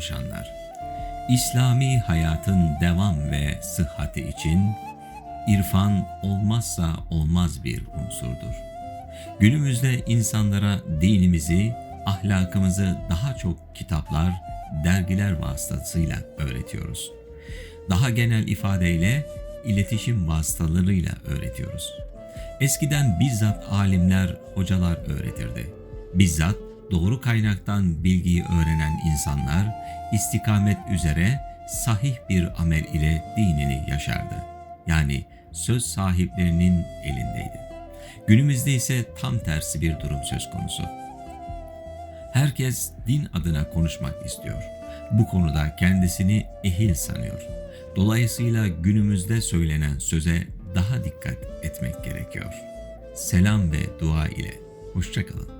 çalışanlar. İslami hayatın devam ve sıhhati için irfan olmazsa olmaz bir unsurdur. Günümüzde insanlara dinimizi, ahlakımızı daha çok kitaplar, dergiler vasıtasıyla öğretiyoruz. Daha genel ifadeyle iletişim vasıtalarıyla öğretiyoruz. Eskiden bizzat alimler, hocalar öğretirdi. Bizzat doğru kaynaktan bilgiyi öğrenen insanlar istikamet üzere sahih bir amel ile dinini yaşardı. Yani söz sahiplerinin elindeydi. Günümüzde ise tam tersi bir durum söz konusu. Herkes din adına konuşmak istiyor. Bu konuda kendisini ehil sanıyor. Dolayısıyla günümüzde söylenen söze daha dikkat etmek gerekiyor. Selam ve dua ile. Hoşçakalın.